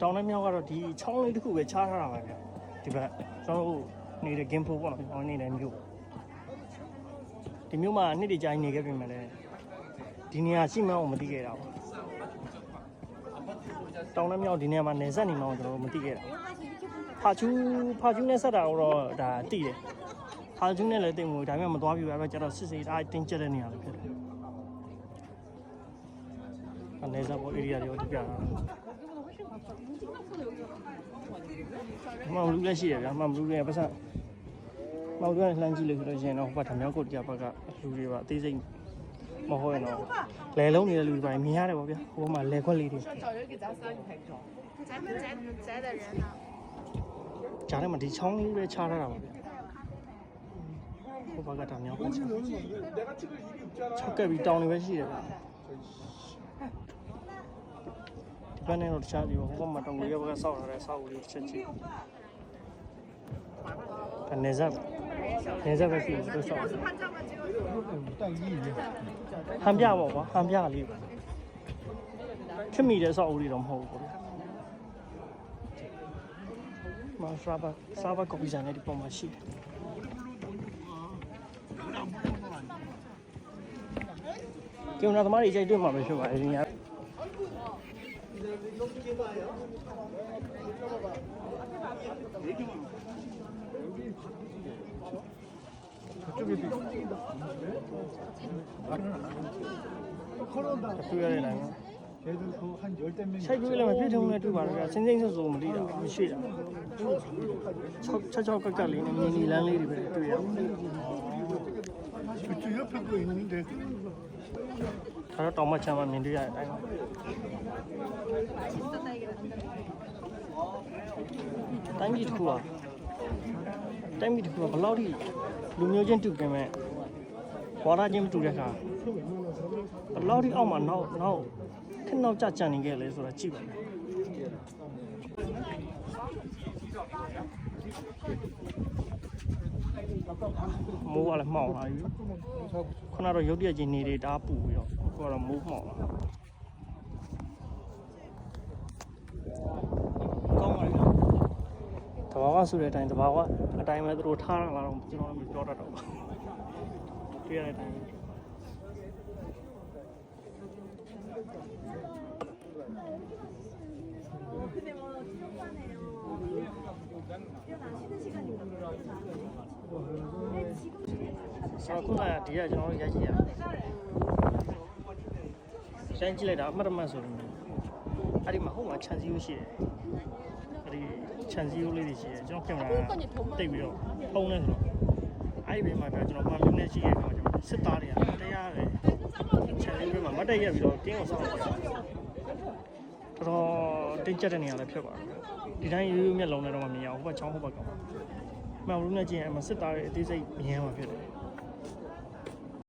တောင်နဲ့မြောက်ကတော့ဒီချောင်းလေးတစ်ခုပဲချားထားတာပါဗျဒီဘက်ကျွန်တော်တို့နေတဲ့ game pro ပေါ့နော်ကျွန်တော်နေတဲ့မြို့ဒီမြို့မှာနှစ်တကြိုင်းနေခဲ့ပြင်မဲ့လည်းဒီနေရာရှိမှန်းကိုမသိခဲ့တာပေါ့တောင်နဲ့မြောက်ဒီနေရာမှာနေဆက်နေမှန်းကိုကျွန်တော်တို့မသိခဲ့တာဖာချူးဖာချူးနဲ့ဆက်တာတော့ဒါတိတယ်ဖာချူးနဲ့လည်းတိတ်မို့ဒါပေမဲ့မသွားပြဘူးအဲ့တော့ကျတော့စစ်စစ်အားတင်းကျပ်တဲ့နေရာလေးဖြစ်တယ်အနေစားပေါ် area တွေဒီပြတာ မောင်လူလည်းရှိတယ်ဗျာမောင်လူလည်းပတ်စမောင်လူကလှမ်းကြည့်လို့ဆိုတော့ရှင်တော့ဟိုဘက်ဓမြောက်ကုတ်ကြဘက်ကလူတွေပါအသေးစိတ်မဟုတ်ရင်တော့လဲလုံးနေတဲ့လူတွေပါမြင်ရတယ်ဗောဗျာဟိုဘက်မှာလဲခွက်လေးတွေကြားထဲမှာဒီချောင်းလေးပဲခြားထားတာပါဗျာဟိုဘက်ကဓမြောက်ကုတ်ချောက်ကပ်ပြီးတောင်တွေပဲရှိတယ်ဗျာ ဘက်နဲ့တော့တခြားဒီဟိုဘက်မှာတောင်လေးဘက်ကစောက်ထားတဲ့စောက်လေးတစ်ချက်ချင်းအနေစားနေစားပဲဖြစ်လို့စောက်ဟန်ပြပေါ့ကွာဟန်ပြလေးပဲခင်မိတဲ့ဆောက်ဦးလေးတော့မဟုတ်ဘူးကွာမဆာဘာဆာဘာကော်ပီဇန်နဲ့ဒီပုံမှာရှိတယ်ကျုံနာသမားတွေကြိုက်တွေ့မှာပဲဖြစ်ပါတယ် 여기 봐요. 여기 저쪽에도 걸어온다. 저쪽에 나요. 걔들 그한 열댓 명. 차이구이랑 필 정도에 또 말이야. 신생 선수 우리라. 쉬라. 첫 첫째 깎아리는 미니 랑리를 그래요. ဒါတော့တောင်မချမ်းမမြင်တွေ့ရတဲ့အတိုင်းပါတိုင်းပြည်တစ်ခုကတိုင်းပြည်တစ်ခုကဘယ်လောက်ထိလူမျိုးချင်းတူပြင်မဲ့ဝါဒချင်းမတူတဲ့အခါဘယ်လောက်ထိအောက်မှာနောက်နောက်ခက်နောက်ကြကြံနေခဲ့လဲဆိုတာကြည့်ပါမယ် မိုးကလည်းမှောင်လာပြီခုနကတော့ရုတ်တရက်ချင်းနေတွေတားပူပြီးတော့အခုကတော့မိုးမှောင်လာကောင်းပါလေတဘာဝဆိုတဲ့အတိုင်းတဘာဝအတိုင်းပဲသူတို့ထားတာလားတော့ကျွန်တော်မပြောတတ်တော့ဘူးတွေ့ရတဲ့အတိုင်း ဆောခုနကဒီကကျွန်တော်တို့ရိုက်ကြည့်ရရှင်းကြည့်လိုက်တာအမှတ်တမဲ့ဆိုလို့အဲ့ဒီမှာဟိုမှာခြံစည်းရိုးရှိတယ်အဲ့ဒီခြံစည်းရိုးလေးတွေရှိတယ်ကျွန်တော်ပြန်လာတိတ်ပြီးတော့ဖုံးနေဆိုတော့အဲ့ဒီဘေးမှာပြကျွန်တော်မှမြင်နေရှိရတော့ကျွန်တော်စစ်သားတွေကတရားပဲခြံစည်းရိုးမှာမတ်တက်ရက်ပြီးတော့တင်းအောင်ဆောက်နေတယ်တော်တော်တင်းကျပ်တဲ့နေရာလည်းဖြစ်ပါတယ်ဒီတိုင်းရိုးရိုးမျက်လုံးနဲ့တော့မမြင်အောင်ဟိုဘက်ချောင်းဟိုဘက်ကမှ မဟုတ်ဘူးနဲ့ကြည့်ရင်အမစစ်သားတွေအသေးစိတ်မြင်ရမှာဖြစ်တယ်